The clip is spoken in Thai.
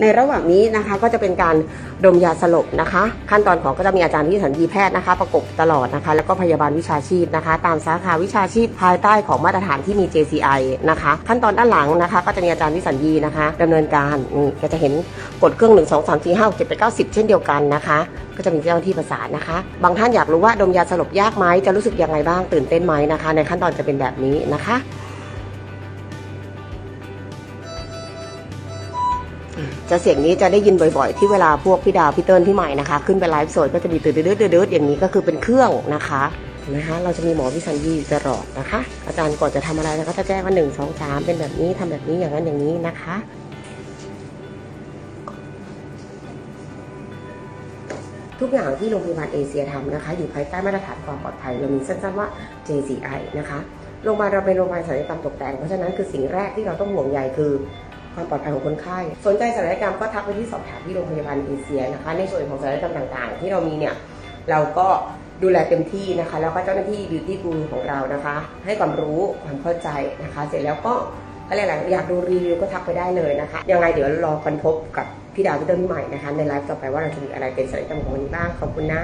ในระหว่างนี้นะคะก็จะเป็นการดมยาสลบนะคะ ขั้นตอนของก็จะมีอาจารย์วิสัญญีแพทย์นะคะ ประกบตลอดนะคะ แล้วก็พยาบาลวิชาชีพนะคะ ตามสาขาวิชาชีพภายใต้ของมาตรฐานที่มี JCI นะคะ ขั้นตอนด้านหลังนะคะ ก็จะมีอาจารย์วิสัญญีนะคะดำเนินการนี่ก็จะเห็นกดเครื่อง 1 2 3 4 5 6 7 8 9 10 เช่นเดียวกันนะคะ ก็จะมีเจ้าหน้าที่ประสานนะคะ บางท่านอยากรู้ว่าดมยาสลบยากไหมจะรู้สึกยังไงบ้างตื่นเต้นไหมนะคะ ในขั้นตอนจะเป็นแบบนี้นะคะ จะเสียงนี้จะได้ยินบ่อยๆ ที่เวลาพวกพี่ดาวพี่เติ้ลพี่ใหม่นะคะ ขึ้นไปไลฟ์สดก็จะมีตื่นเดือดเดือดอย่างนี้ก็คือเป็นเครื่องนะคะนะคะ เราจะมีหมอวิสัญญีตลอดนะคะ อาจารย์ก่อนจะทำอะไรนะคะจะแจ้งว่าหนึ่งสองสามเป็นแบบนี้ทำแบบนี้อย่างนั้นอย่างนี้นะคะทุกอย่างที่โรงพยาบาลเอเชียทำนะคะ อยู่ภายใต้มาตรฐานความปลอดภัยเรามีสั้นๆว่า JCI นะคะโรงพยาบาลเราเป็นโรงพยาบาลศัลยกรรมตกแต่งเพราะฉะนั้นคือสิ่งแรกที่เราต้องห่วงใยคือ ความปลอดภัยของคนไข้ สนใจศัลยกรรมก็ทักไปที่สอบถามที่โรงพยาบาลเอเชียนะคะ ในส่วนของศัลยกรรมต่างๆ ที่เรามีเนี่ยเราก็ดูแลเต็มที่นะคะ แล้วก็เจ้าหน้าที่บิวตี้กูของเรานะคะ ให้ความรู้ความเข้าใจนะคะ เสร็จแล้วก็อะไรหลายๆอยากดูรีวิวก็ทักไปได้เลยนะคะ ยังไงเดี๋ยวรอกันพบกับพี่ดาวพี่เติ้ลพี่ใหม่นะคะ ในไลฟ์ต่อไปว่าเราจะมีอะไรเป็นศัลยกรรมของวันนี้บ้างขอบคุณนะ